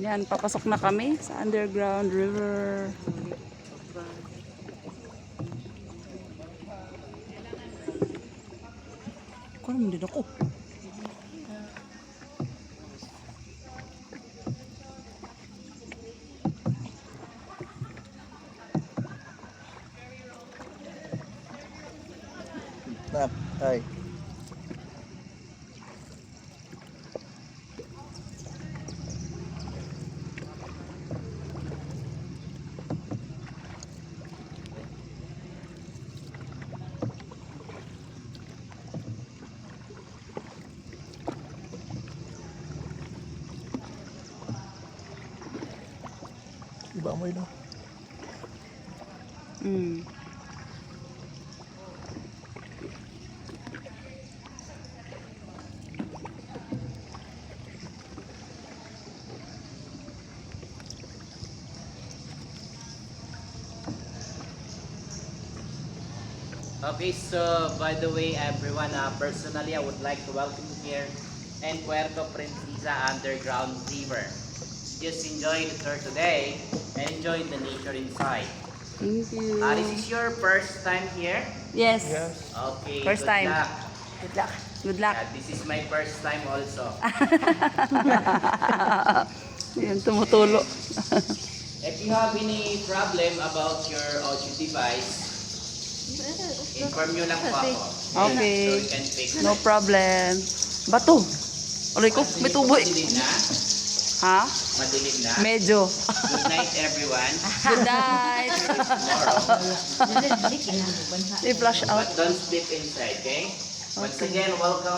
Yan, papasok na kami sa underground river. Kung ano din ako. Nap, Iba mo yun. Mm. Okay, so by the way, everyone, uh, personally, I would like to welcome you here in Puerto Princesa Underground River. Just enjoy the tour today and enjoy the nature inside. Thank you. Uh, this is your first time here? Yes. Yes. Okay, First good time. luck. Good luck. Good luck. Yeah, this is my first time also. Yan, tumutulo. If you have any problem about your audio device, inform nyo lang po ako. Okay. So we can fix it. No problem. Bato. Aray ko, may tubo eh. Ha? Madilim na? Medyo. Good night, everyone. Good night. Tomorrow. I-flush out. But don't sleep inside, okay? Once again, welcome